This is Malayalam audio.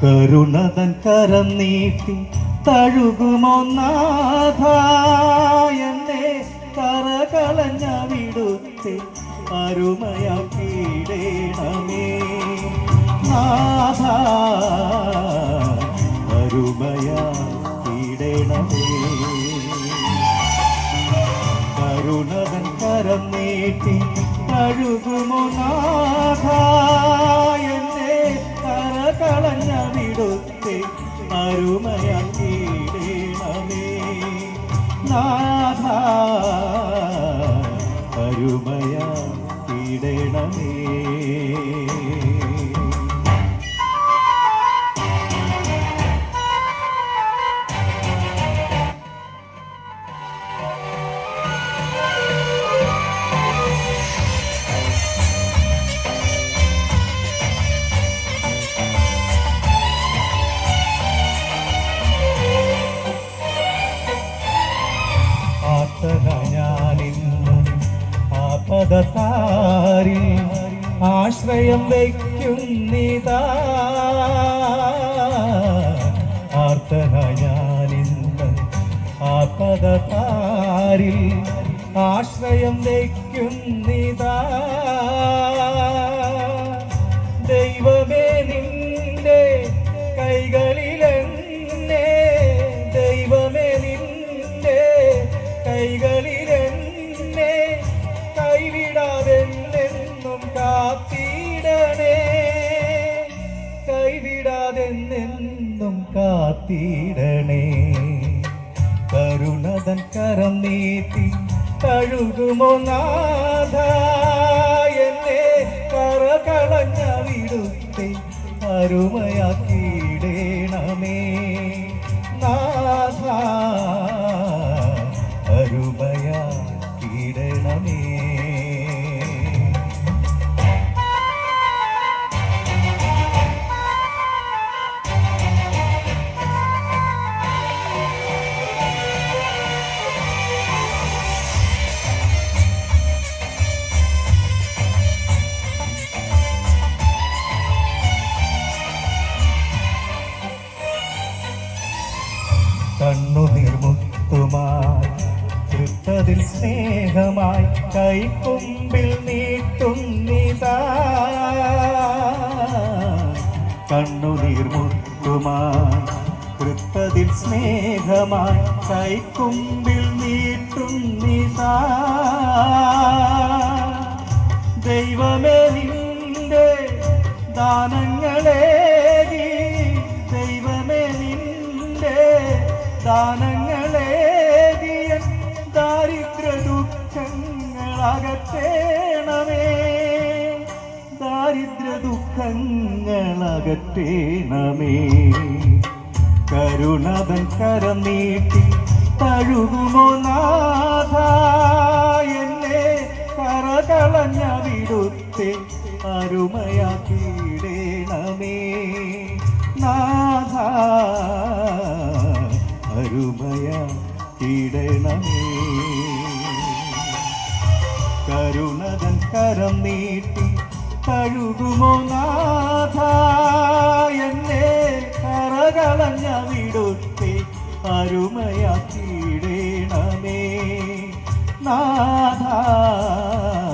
കരുണതൻ കരം നീട്ടി തഴുകുമോ നാഥ? എന്നെ കറകളഞ്ഞ വിടുത്തെ അരുമയ നാഥ അരുമയാക്കിയിടേണമേ കരുണതൻ കരം നീട്ടി കഴുകുമോ നാഥ അരുമയാക്കിയിടേണമേ നാഥ അരുമയാക്കിയിടേണമേ ആപദതാരിൽ ആശ്രയം വയ്ക്കുന്നിതാ. ആർത്തനാനിന്ന് ആപദതാരിൽ ആശ്രയം വയ്ക്കുന്നിതാ. ദൈവമേ നിന്റെ കൈകളിലെന്നെ. ദൈവമേ നിന്റെ കൈകളിലെന്നെ കൈവിടാതെന്നെന്നും കാത്തിടണേ. കരുണതൻ കരം നീട്ടി കഴുകുമോ നാഥ? എന്നെ കറകളഞ്ഞ വിടുത്തെ അരുമയാക്കിയിടേണമേ കണ്ണുനീർമുത്തുമായി തൃത്തതിൽ സ്നേഹമായി കൈക്കുമ്പിൽ നീട്ടുന്നിതാ. കണ്ണുനീർമുത്തുമായി തൃത്തതിൽ സ്നേഹമായി കൈക്കുമ്പിൽ നീട്ടുന്നിതാ. ദൈവമേ നിന്റെ ദാനങ്ങളേകി ദാനങ്ങളേകിയ ദാരിദ്ര്യ ദുഃഖങ്ങളകത്തേണമേ ദാരിദ്ര്യ ദുഃഖങ്ങളകത്തേണമേ കരുണതൻ കരം നീട്ടി തഴുകുമോ നാഥ? എന്നെ കറകളഞ്ഞ വിടുത്തെ അരുമയാക്കിയിടേണമേ. നാഥ അരുമയാക്കിയിടണമേ കരുണതൻ കരം നീട്ടി കഴുകുമോ നാഥ? എന്നെ കറകളഞ്ഞ വിടുത്തെ അരുമയാക്കിയിടേണമേ. നാഥ അരുമയ